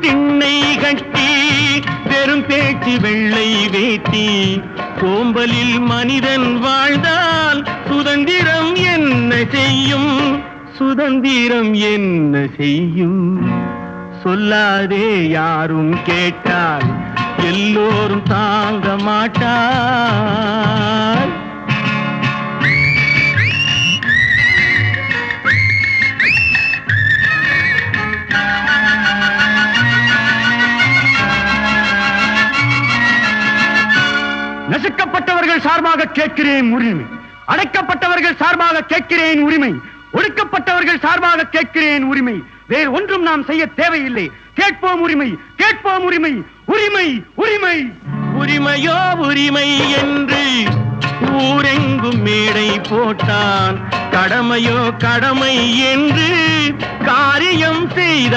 திண்ணை கட்டி பெரும் பேச்சு வெள்ளை வேட்டி. கோம்பலில் மனிதன் வாழ்ந்தால் சுதந்திரம் என்ன செய்யும்? சுதந்திரம் என்ன செய்யும்? சொல்லாதே யாரும் கேட்டால் எல்லோரும் தாங்க மாட்டார். நசுக்கப்பட்டவர்கள் சார்பாக கேட்கிறேன் உரிமை. அடைக்கப்பட்டவர்கள் சார்பாக கேட்கிறேன் உரிமை. ஒடுக்கப்பட்டவர்கள் சார்பாக கேட்கிறேன் உரிமை. வேறு ஒன்றும் நாம் செய்ய தேவையில்லை. கேட்போம் உரிமை. கேட்போம் உரிமை. உரிமை. உரிமை. உரிமையோ உரிமை என்று ஊரெங்கும் மேடை போட்டான். கடமையோ கடமை என்று காரியம் செய்த